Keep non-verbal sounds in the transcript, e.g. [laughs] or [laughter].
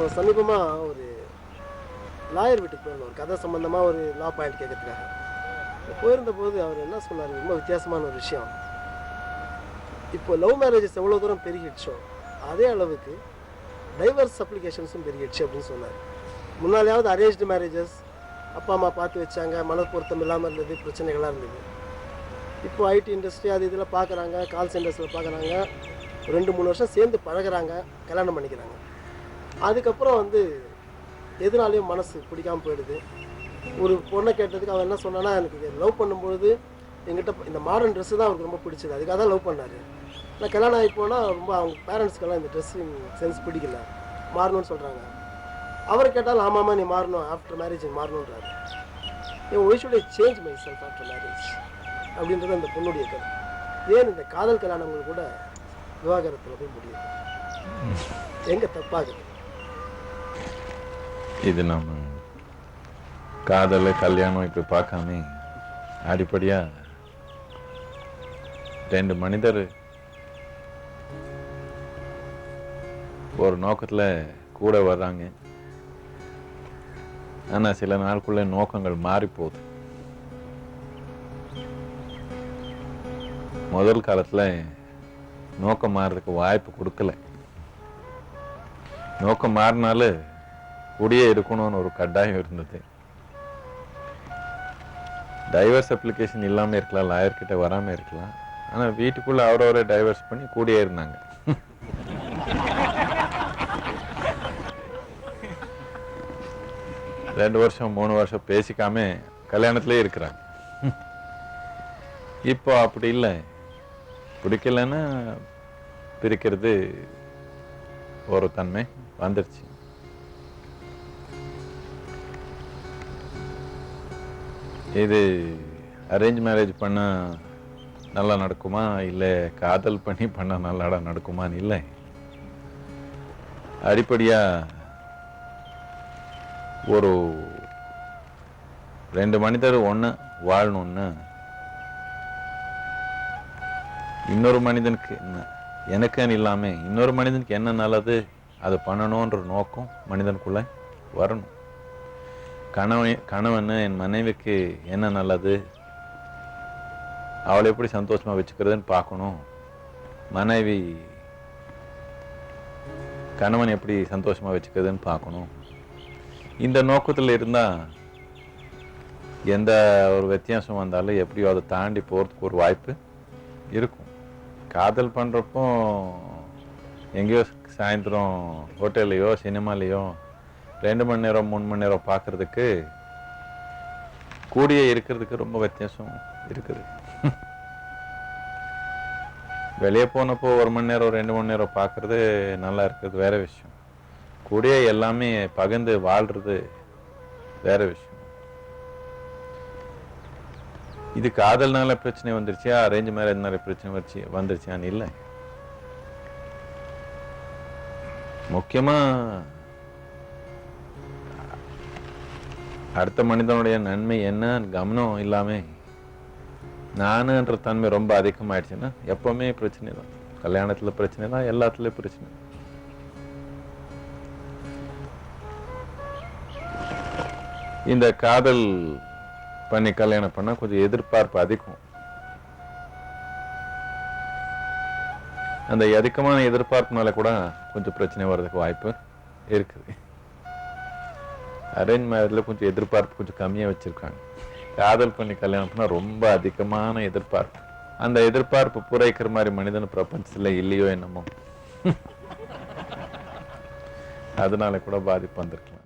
இப்போ சமீபமாக ஒரு லாயர் வீட்டுக்கு போயிருந்தோம். ஒரு கதை சம்மந்தமாக ஒரு லா பாயிண்ட் கேட்கறதுக்காக. போயிருந்தபோது போயிருந்த போது அவர் என்ன சொன்னார்? ரொம்ப வித்தியாசமான ஒரு விஷயம். இப்போ லவ் மேரேஜஸ் எவ்வளோ தூரம் பெருகிடுச்சோ அதே அளவுக்கு டைவர்ஸ் அப்ளிகேஷன்ஸும் பெருகிடுச்சு அப்படின்னு சொன்னார். முன்னாலேயாவது அரேஞ்ச்டு மேரேஜஸ் அப்பா அம்மா பார்த்து வச்சாங்க. மன பொருத்தம் இல்லாமல் இருந்தது பிரச்சனைகளாக இருந்தது. இப்போ ஐடி இண்டஸ்ட்ரி அது இதில் பார்க்குறாங்க கால் சென்டர்ஸில் பார்க்குறாங்க ரெண்டு மூணு வருஷம் சேர்ந்து பழகிறாங்க கல்யாணம் பண்ணிக்கிறாங்க. அதுக்கப்புறம் வந்து எதுனாலையும் மனசு பிடிக்காமல் போயிடுது. ஒரு பொண்ணை கேட்டதுக்கு அவன் என்ன சொன்னான்னா எனக்கு லவ் பண்ணும்பொழுது எங்கிட்ட இந்த மாடர்ன் ட்ரெஸ்ஸு தான் அவருக்கு ரொம்ப பிடிச்சது. அதுக்காக தான் லவ் பண்ணார். ஆனால் கல்யாணம் ஆகி போனால் ரொம்ப அவங்க பேரண்ட்ஸ்க்கெல்லாம் இந்த ட்ரெஸ்ஸிங் சென்ஸ் பிடிக்கல. மாறணும்னு சொல்கிறாங்க அவரை கேட்டாலும் ஆமாம்மா நீ மாறணும். ஆஃப்டர் மேரேஜ் மாறணுன்றாரு என் ஒய்ஃபுடைய change my self after marriage அப்படின்றது அந்த பொண்ணுடைய கருத்து. ஏன் இந்த காதல் கல்யாணங்கள் கூட விவாகரத்தில் போய் முடியுது? எங்கே தப்பாகுது? இது நம்ம காதல் கல்யாணம் இப்படி பார்க்காம. அடிப்படையா ரெண்டு மனிதர் ஒரு நோக்கத்தில் கூட வர்றாங்க. ஆனால் சில நாளுக்குள்ள நோக்கங்கள் மாறி போகுது. முதல் காலத்தில் நோக்கம் மாறுறதுக்கு வாய்ப்பு கொடுக்கல. நோக்கம் மாறினாலும் கூடியே இருக்கணும்னு ஒரு கட்டாயம் இருந்தது. டைவர்ஸ் அப்ளிகேஷன் இல்லாமல் இருக்கலாம் லாயர்கிட்ட வராமல் இருக்கலாம். ஆனால் வீட்டுக்குள்ளே அவரவரை டைவர்ஸ் பண்ணி கூடியே இருந்தாங்க. ரெண்டு வருஷம் மூணு வருஷம் பேசிக்காம கல்யாணத்துலேயே இருக்கிறாங்க. இப்போ அப்படி இல்லை. பிடிக்கலன்னா பிரிக்கிறது ஒரு தன்மை வந்துடுச்சு இது அரேஞ்ச் மேரேஜ் பண்ண நல்லா நடக்குமா? இல்லை காதல் பண்ணி பண்ண நல்லா நடக்குமான்னு இல்லை. அடிப்படையாக ஒரு ரெண்டு மனிதர் ஒன்று வாழணும்னு இன்னொரு மனிதனுக்கு எனக்குன்னு இல்லாமல் இன்னொரு மனிதனுக்கு என்ன நல்லது? அதை பண்ணணுன்ற நோக்கம் மனிதனுக்குள்ளே வரணும். கணவன் கணவன் என் மனைவிக்கு என்ன நல்லது? அவளை எப்படி சந்தோஷமாக வச்சுக்கிறதுன்னு பார்க்கணும். மனைவி கணவன் எப்படி சந்தோஷமாக வச்சுக்கிறதுன்னு பார்க்கணும். இந்த நோக்கத்தில் இருந்தால் எந்த ஒரு வித்தியாசம் வந்தாலும் எப்படியோ அதை தாண்டி போகிறதுக்கு ஒரு வாய்ப்பு இருக்கும். காதல் பண்ணுறப்போ எங்கேயோ சாயந்தரம் ஹோட்டல்லையோ சினிமாலேயோ ரெண்டு மணி நேரம் மூணு மணி நேரம் பார்க்கறதுக்கு கூடிய இருக்கிறதுக்கு ரொம்ப வித்தியாசம் இருக்குது. வெளியே போனப்போ ஒரு மணி நேரம் ரெண்டு மணி நேரம் பார்க்கறது நல்லா இருக்கிறது வேற விஷயம். கூடிய எல்லாமே பகிர்ந்து வாழ்றது வேற விஷயம். இது காதல்னால பிரச்சனை வந்துருச்சியா அரேஞ்ச் மேரேஜ்னால பிரச்சனை வந்துச்சு வந்துருச்சான்னு இல்லை. முக்கியமாக அடுத்த மனிதனுடைய நன்மை என்ன? கவனம் இல்லாமல் நானுன்ற தன்மை ரொம்ப அதிகமாகிடுச்சுன்னா எப்போவுமே பிரச்சனை தான். கல்யாணத்தில் பிரச்சனை தான் எல்லாத்துலேயும் பிரச்சனை. இந்த காதல் பண்ணி கல்யாணம் பண்ணால் கொஞ்சம் எதிர்பார்ப்பு அதிகம். அந்த அதிகமான எதிர்பார்ப்புனால கூட கொஞ்சம் பிரச்சனை வர்றதுக்கு வாய்ப்பு இருக்குது. அரேஞ்ச் மேரேஜில் கொஞ்சம் எதிர்பார்ப்பு கொஞ்சம் கம்மியாக வச்சுருக்காங்க. காதல் பண்ணி கல்யாணம் பண்ணால் ரொம்ப அதிகமான எதிர்பார்ப்பு. அந்த எதிர்பார்ப்பு புரைக்கிற மாதிரி மனிதன் பிரபஞ்சத்தில் இல்லையோ என்னமோ. [laughs] அதனால கூட பாதிப்பு வந்திருக்கலாம்.